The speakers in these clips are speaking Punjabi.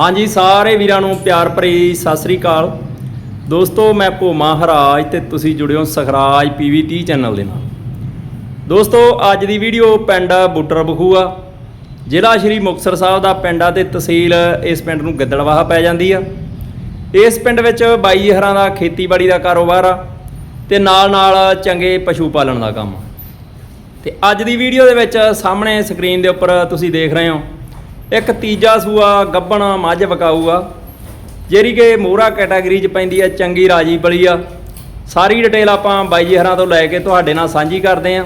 ਹਾਂਜੀ, ਸਾਰੇ ਵੀਰਾਂ ਨੂੰ ਪਿਆਰ ਭਰੀ ਸਤਿ ਸ੍ਰੀ ਅਕਾਲ। ਦੋਸਤੋ, ਮੈਂ ਭੋਮਾ ਹਰਾਜ ਤੇ ਤੁਸੀਂ ਜੁੜਿਓ ਸਖਰਾਜ ਪੀਵੀ 30 ਚੈਨਲ ਦੇ ਨਾਲ। ਦੋਸਤੋ, ਅੱਜ ਦੀ ਵੀਡੀਓ ਪਿੰਡ ਬੁੱਟਰ ਬਖੂਆ ਜ਼ਿਲ੍ਹਾ ਸ਼੍ਰੀ ਮੁਕਤਸਰ ਸਾਹਿਬ ਦਾ ਪਿੰਡ ਆ ਤੇ ਤਹਿਸੀਲ ਇਸ ਪਿੰਡ ਨੂੰ ਗਿੱਦੜਵਾਹਾ ਪੈ ਜਾਂਦੀ ਆ। ਇਸ ਪਿੰਡ ਵਿੱਚ ਬਾਈ ਹਰਾਂ ਦਾ ਖੇਤੀਬਾੜੀ ਦਾ ਕਾਰੋਬਾਰ ਆ ਤੇ ਨਾਲ ਨਾਲ ਚੰਗੇ ਪਸ਼ੂ ਪਾਲਣ ਦਾ ਕੰਮ ਆ। ਤੇ ਅੱਜ ਦੀ ਵੀਡੀਓ ਦੇ ਵਿੱਚ ਸਾਹਮਣੇ ਸਕਰੀਨ ਦੇ ਉੱਪਰ ਤੁਸੀਂ ਦੇਖ ਰਹੇ ਹੋ ਇੱਕ ਤੀਜਾ ਸੂਆ ਗੱਬਣ ਮੱਝ ਵਕਾਊ ਆ ਜਿਹੜੀ ਕਿ ਮੋਹਰਾ ਕੈਟਾਗਰੀ 'ਚ ਪੈਂਦੀ ਆ, ਚੰਗੀ ਰਾਜੀ ਬਲੀ ਆ। ਸਾਰੀ ਡਿਟੇਲ ਆਪਾਂ ਬਾਈ ਜੀ ਹਰਾਂ ਤੋਂ ਲੈ ਕੇ ਤੁਹਾਡੇ ਨਾਲ ਸਾਂਝੀ ਕਰਦੇ ਆ।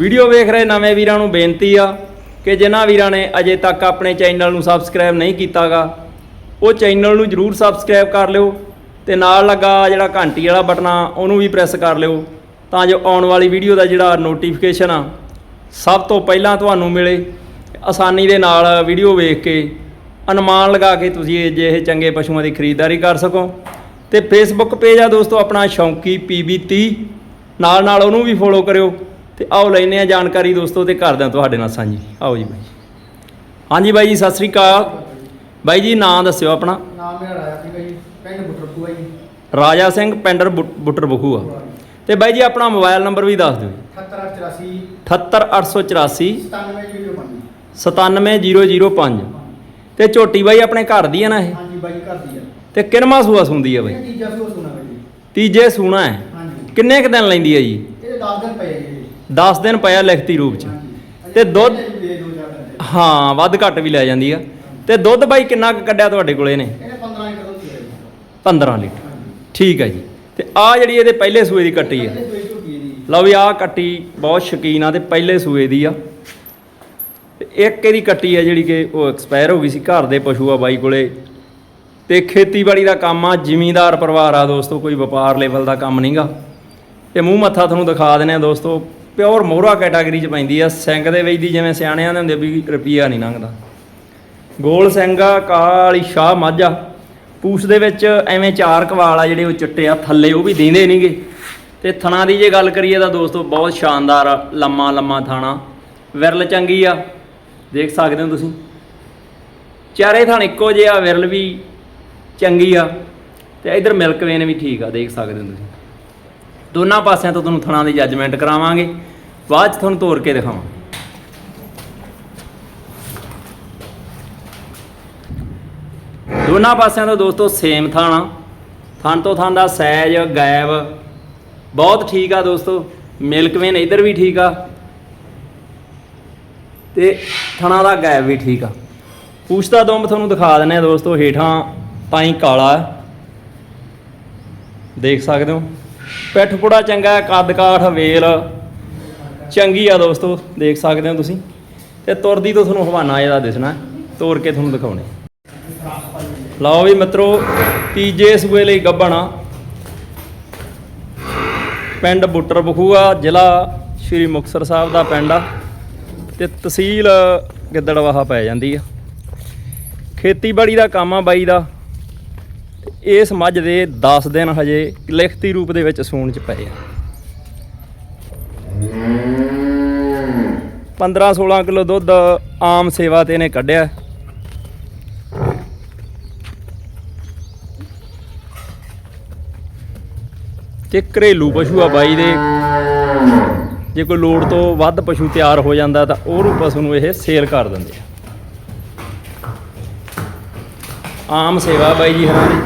ਵੀਡੀਓ ਵੇਖ ਰਹੇ ਨਵੇਂ ਵੀਰਾਂ ਨੂੰ ਬੇਨਤੀ ਆ ਕਿ ਜਿਨ੍ਹਾਂ ਵੀਰਾਂ ਨੇ ਅਜੇ ਤੱਕ ਆਪਣੇ ਚੈਨਲ ਨੂੰ ਸਬਸਕ੍ਰਾਈਬ ਨਹੀਂ ਕੀਤਾਗਾ, ਉਹ ਚੈਨਲ ਨੂੰ ਜਰੂਰ ਸਬਸਕ੍ਰਾਈਬ ਕਰ ਲਿਓ ਤੇ ਨਾਲ ਲੱਗਾ ਜਿਹੜਾ ਘੰਟੀ ਵਾਲਾ ਬਟਨ ਆ, ਉਹਨੂੰ ਵੀ ਪ੍ਰੈਸ ਕਰ ਲਿਓ ਤਾਂ ਜੋ ਆਉਣ ਵਾਲੀ ਵੀਡੀਓ ਦਾ ਜਿਹੜਾ ਨੋਟੀਫਿਕੇਸ਼ਨ ਆ, ਸਭ ਤੋਂ ਪਹਿਲਾਂ ਤੁਹਾਨੂੰ ਮਿਲੇ। ਆਸਾਨੀ ਦੇ ਨਾਲ ਵੀਡੀਓ ਵੇਖ ਕੇ ਅਨੁਮਾਨ ਲਗਾ ਕੇ ਤੁਸੀਂ ਇਹ ਜਿਹੇ ਚੰਗੇ ਪਸ਼ੂਆਂ ਦੀ ਖਰੀਦਦਾਰੀ ਕਰ ਸਕੋ। ਤੇ ਫੇਸਬੁੱਕ ਪੇਜ ਆ ਦੋਸਤੋ ਆਪਣਾ ਸ਼ੌਂਕੀ PB30 ਨਾਲ ਨਾਲ ਉਹਨੂੰ ਵੀ ਫੋਲੋ ਕਰਿਓ। ਤੇ ਆਓ ਲੈਨੇ ਆ ਜਾਣਕਾਰੀ ਦੋਸਤੋ ਤੇ ਕਰਦੇ ਹਾਂ ਤੁਹਾਡੇ ਨਾਲ ਸਾਂਝੀ। ਆਓ ਜੀ ਬਾਈ। ਹਾਂਜੀ ਬਾਈ ਜੀ ਸਤਿ ਸ੍ਰੀ ਅਕਾਲ। ਬਾਈ ਜੀ ਨਾਂ ਦੱਸਿਓ ਆਪਣਾ। ਨਾਮ ਮੇਰਾ ਰਾਜਾ ਸਿੰਘ ਹੈ ਜੀ ਪਿੰਡ ਬੁੱਟਰਪੂਆ ਜੀ। ਰਾਜਾ ਸਿੰਘ ਪਿੰਡਰ ਬੁ- ਬੁੱਟਰ ਬਖੂਆ ਤੇ ਬਾਈ ਜੀ ਆਪਣਾ ਮੋਬਾਈਲ ਨੰਬਰ ਵੀ ਦੱਸ ਦਿਓ। ਜੀ 7884 78884 9705 97005 ਤੇ ਝੋਟੀ ਬਾਈ ਆਪਣੇ ਘਰ ਦੀ ਆ ਨਾ ਇਹ? ਹਾਂਜੀ ਬਾਈ ਘਰ ਦੀ ਆ। ਤੇ ਕਿੰਨਵਾਂ ਸੂਆ ਸੁੰਦੀ ਆ ਬਾਈ? ਤੀਜਾ ਸੂਆ ਸੁਣਾ ਬਾਈ ਜੀ। ਤੀਜੇ ਸੂਣਾ ਹੈ। ਹਾਂਜੀ। ਕਿੰਨੇ ਕ ਦਿਨ ਲੈਂਦੀ ਆ ਜੀ? ਇਹ 10 ਦਿਨ ਪਏ ਜੀ। 10 ਦਿਨ ਪਿਆ ਲਿਖਤੀ ਰੂਪ ਚ। ਤੇ ਦੁੱਧ-। ਹਾਂ ਵੱਧ ਘੱਟ ਵੀ ਲੈ ਜਾਂਦੀ ਆ। ਤੇ ਦੁੱਧ ਬਾਈ ਕਿੰਨਾ ਕੁ ਕੱਢਿਆ ਤੁਹਾਡੇ ਕੋਲੇ ਨੇ ਇਹਨੇ 15 ਲੀਟਰ ਦੁੱਧ ਪੀਆ ਜੀ 15 ਲੀਟਰ। ਠੀਕ ਹੈ ਜੀ। ਤੇ ਆ ਜਿਹੜੀ ਇਹਦੇ ਪਹਿਲੇ ਸੂਏ ਦੀ ਕੱਟੀ ਆ। ਲਓ ਵੀ ਆਹ ਕੱਟੀ ਬਹੁਤ ਸ਼ਕੀਨ ਆ ਤੇ ਪਹਿਲੇ ਸੂਏ ਦੀ ਆ। ਇੱਕ ਇਹਦੀ ਕੱਟੀ ਆ ਜਿਹੜੀ ਕਿ ਉਹ ਐਕਸਪਾਇਰ ਹੋ ਗਈ ਸੀ ਘਰ ਦੇ ਪਸ਼ੂ ਆ ਬਾਈ ਕੋਲੇ। ਤੇ ਖੇਤੀਬਾੜੀ ਦਾ ਕੰਮ ਆ ਜ਼ਿਮੀਂਦਾਰ ਪਰਿਵਾਰ ਆ ਦੋਸਤੋ ਕੋਈ ਵਪਾਰ ਲੈਵਲ ਦਾ ਕੰਮ ਨਹੀਂਗਾ ਤੇ ਮੂੰਹ ਮੱਥਾ ਤੁਹਾਨੂੰ ਦਿਖਾ ਦਿੰਦੇ ਆ ਦੋਸਤੋ ਪਿਓਰ ਮੋਹਰਾ ਕੈਟਾਗਰੀ ਚ ਪੈਂਦੀ ਆ। ਸਿੰਘ ਦੇ ਵਿੱਚ ਦੀ ਜਿਵੇਂ ਸਿਆਣਿਆਂ ਦੇ ਹੁੰਦੇ ਵੀ ਰੁਪਈਆ ਨਹੀਂ ਲੰਘਦਾ। ਗੋਲ ਸਿੰਘਾ ਕਾਲੀ ਸ਼ਾਹ ਮਾਝਾ ਪੂਛ ਦੇ ਵਿੱਚ ਐਵੇਂ ਚਾਰ ਕਵਾਲ ਆ ਜਿਹੜੇ ਉਹ ਚਿੱਟੇ ਆ ਥੱਲੇ ਉਹ ਵੀ ਦੀਂਦੇ ਨਹੀਂਗੇ ਤੇ ਥਣਾ ਦੀ ਜੇ ਗੱਲ ਕਰੀਏ ਤਾਂ ਦੋਸਤੋ ਬਹੁਤ ਸ਼ਾਨਦਾਰ ਆ, ਲੰਮਾ ਲੰਮਾ ਥਾਣਾ। ਵਿਰਲ ਚੰਗੀ ਆ। ਦੇਖ ਸਕਦੇ ਹੋ ਤੁਸੀਂ। ਚਾਰੇ ਥਣ ਇੱਕੋ ਜਿਹਾ ਵਿਰਲ ਵੀ ਚੰਗੀ ਆ ਤੇ ਇਧਰ ਮਿਲਕ ਵੇਨ ਵੀ ਠੀਕ ਆ, ਦੇਖ ਸਕਦੇ ਹੋ ਤੁਸੀਂ। ਦੋਨਾਂ ਪਾਸਿਆਂ ਤੋਂ ਤੁਹਾਨੂੰ ਥਣਾ ਦੀ ਜੱਜਮੈਂਟ ਕਰਾਵਾਂਗੇ। ਬਾਅਦ ਚ ਤੁਹਾਨੂੰ ਤੋੜ ਕੇ ਦਿਖਾਵਾਂਗੇ। ਦੋਨਾਂ ਪਾਸਿਆਂ ਤੋਂ ਦੋਸਤੋ ਸੇਮ ਥਾਣਾ। ਥਣ ਤੋਂ ਥਣ ਦਾ ਸਾਈਜ਼ ਗੈਬ ਬਹੁਤ ਠੀਕ ਆ ਦੋਸਤੋ। ਮਿਲਕ ਵੇਨ ਇਧਰ ਵੀ ਠੀਕ ਆ। ਤੇ ਥਣਾ ਦਾ ਗੈਬ ਵੀ ਠੀਕ ਆ। ਪੂਛ ਦਾ ਦੁੰਬ ਤੁਹਾਨੂੰ ਦਿਖਾ ਦਿੰਨੇ ਆ ਦੋਸਤੋ ਹੇਠਾਂ ਤਾਈ ਕਾਲਾ ਦੇਖ ਸਕਦੇ ਹੋ। ਪਿੱਠ ਪੁੜਾ ਚੰਗਾ ਹੈ, ਕੱਦ ਕਾਠ ਵੇਲ। ਚੰਗੀ ਆ ਦੋਸਤੋ ਦੇਖ ਸਕਦੇ ਹੋ ਤੁਸੀਂ। ਤੇ ਤੁਰਦੀ ਤੋਂ ਤੁਹਾਨੂੰ ਹਵਾਨਾ ਇਹਦਾ ਦਿਸਣਾ ਤੋੜ ਕੇ ਤੁਹਾਨੂੰ ਦਿਖਾਉਣੇ। ਲਓ ਵੀ ਮਿੱਤਰੋ ਤੀਜੇ ਸੂਏ ਲਈ ਗੱਬਣਾ। ਪਿੰਡ ਬੁੱਟਰ ਬਖੂਆ ਜ਼ਿਲ੍ਹਾ ਸ਼੍ਰੀ ਮੁਕਤਸਰ ਸਾਹਿਬ ਦਾ ਪਿੰਡ ਆ। ਤੇ ਤਹਿਸੀਲ ਗਿੱਦੜਵਾਹਾ ਪੈ ਜਾਂਦੀ ਆ। ਖੇਤੀਬਾੜੀ ਦਾ ਕੰਮ ਆ ਬਾਈ ਦਾ। ਇਸ ਮੱਝ ਦੇ 10 ਦਿਨ ਹਜੇ ਲਿਖਤੀ ਰੂਪ ਦੇ ਵਿੱਚ ਸੂਣ ਚ ਪਏ ਆ। 15 16 ਕਿਲੋ ਦੁੱਧ ਆਮ ਸੇਵਾ ਤੇ ਇਹਨੇ ਕੱਢਿਆ। ਤੇ ਘਰੇਲੂ ਪਸ਼ੂ ਆ ਬਾਈ ਦੇ। ਜੇ ਕੋਈ ਲੋੜ ਤੋਂ ਵੱਧ ਪਸ਼ੂ ਤਿਆਰ ਹੋ ਜਾਂਦਾ ਤਾਂ ਉਹਨੂੰ ਪਸ਼ੂ ਨੂੰ ਇਹ ਸੇਲ ਕਰ ਦਿੰਦੇ ਆ। ਆਮ ਸੇਵਾ ਬਾਈ ਜੀ ਹਰਾਂ ਦੀ।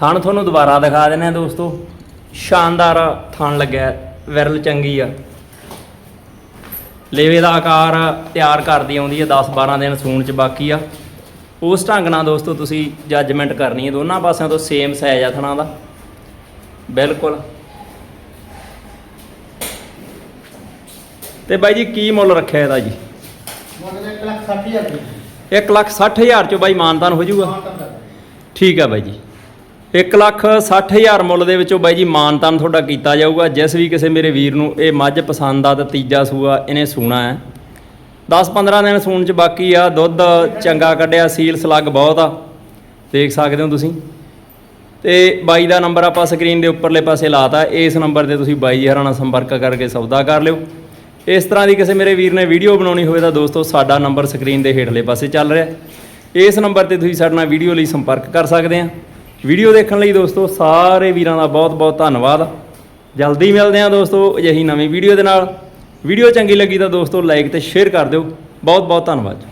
ਥਣ ਤੁਹਾਨੂੰ ਦੁਬਾਰਾ ਦਿਖਾ ਦਿੰਦੇ ਆ ਦੋਸਤੋ। ਸ਼ਾਨਦਾਰ ਥਣ ਲੱਗਿਆ ਹੈ, ਵਿਰਲ ਚੰਗੀ ਆ। ਲੇਵੇ ਦਾ ਆਕਾਰ ਤਿਆਰ ਕਰਦੀ ਆਉਂਦੀ ਹੈ 10 12 ਦਿਨ ਸੂਣ ਚ ਬਾਕੀ ਆ। ਉਸ ਢੰਗ ਨਾਲ ਦੋਸਤੋ ਤੁਸੀਂ ਜੱਜਮੈਂਟ ਕਰਨੀ ਹੈ ਦੋਨਾਂ ਪਾਸਿਆਂ ਤੋਂ ਸੇਮ ਸਾਈਜ਼ ਆ ਥਣਾਂ ਦਾ। ਬਿਲਕੁਲ। ਤੇ ਬਾਈ ਜੀ ਕੀ ਮੁੱਲ ਰੱਖਿਆ ਇਹਦਾ ਜੀ? ਮੁੱਲ ਦੇ 1 ਲੱਖ 60 ਹਜ਼ਾਰ ਰੁਪਏ 1 ਲੱਖ 60 ਹਜ਼ਾਰ ਚੋਂ ਬਾਈ ਮਾਨਤਾਨ ਹੋ ਜਾਊਗਾ। ਠੀਕ ਹੈ ਬਾਈ ਜੀ। 1 ਲੱਖ 60 ਹਜ਼ਾਰ ਮੁੱਲ ਦੇ ਵਿੱਚੋਂ ਬਾਈ ਜੀ ਮਾਨਤਾਨ ਤੁਹਾਡਾ ਕੀਤਾ ਜਾਊਗਾ। ਜਿਸ ਵੀ ਕਿਸੇ ਮੇਰੇ ਵੀਰ ਨੂੰ ਇਹ ਮੱਝ ਪਸੰਦ ਆ ਤਾਂ ਤੀਜਾ ਸੂਆ ਇਹਨੇ ਸੂਣਾ ਹੈ। 10-15 ਦਿਨ ਸੂਣ ਚ ਬਾਕੀ ਆ, ਦੁੱਧ ਚੰਗਾ ਕੱਢਿਆ, ਸੀਲ ਸਲੱਗ ਬਹੁਤ ਆ। ਦੇਖ ਸਕਦੇ ਹੋ ਤੁਸੀਂ। ਤੇ ਬਾਈ ਦਾ ਨੰਬਰ ਆਪਾਂ ਸਕਰੀਨ ਦੇ ਉੱਪਰਲੇ ਪਾਸੇ ਲਾਤਾ। ਇਸ ਨੰਬਰ ਤੇ ਤੁਸੀਂ ਬਾਈ ਹਰਾਂ ਨਾਲ ਸੰਪਰਕ ਕਰਕੇ ਸੌਦਾ ਕਰ ਲਿਓ। ਇਸ ਤਰ੍ਹਾਂ ਦੀ ਕਿਸੇ ਮੇਰੇ ਵੀਰ ਨੇ ਵੀਡੀਓ ਬਣਾਉਣੀ ਹੋਵੇ ਤਾਂ ਦੋਸਤੋ, ਸਾਡਾ ਨੰਬਰ ਸਕਰੀਨ ਦੇ ਹੇਠਲੇ ਪਾਸੇ ਚੱਲ ਰਿਹਾ ਇਸ ਨੰਬਰ ਤੇ ਤੁਸੀਂ ਸਾਡੇ ਨਾਲ ਵੀਡੀਓ ਲਈ ਸੰਪਰਕ ਕਰ ਸਕਦੇ ਆ ਵੀਡੀਓ ਦੇਖਣ ਲਈ ਦੋਸਤੋ, ਸਾਰੇ ਵੀਰਾਂ ਦਾ ਬਹੁਤ ਬਹੁਤ ਧੰਨਵਾਦ। ਜਲਦੀ ਮਿਲਦੇ ਆ ਦੋਸਤੋ, ਅਜਿਹੀ ਨਵੀਂ ਵੀਡੀਓ ਦੇ ਨਾਲ। ਵੀਡੀਓ ਚੰਗੀ ਲੱਗੀ ਤਾਂ ਦੋਸਤੋ ਲਾਈਕ ਤੇ ਸ਼ੇਅਰ ਕਰ ਦਿਓ। ਬਹੁਤ ਬਹੁਤ ਧੰਨਵਾਦ।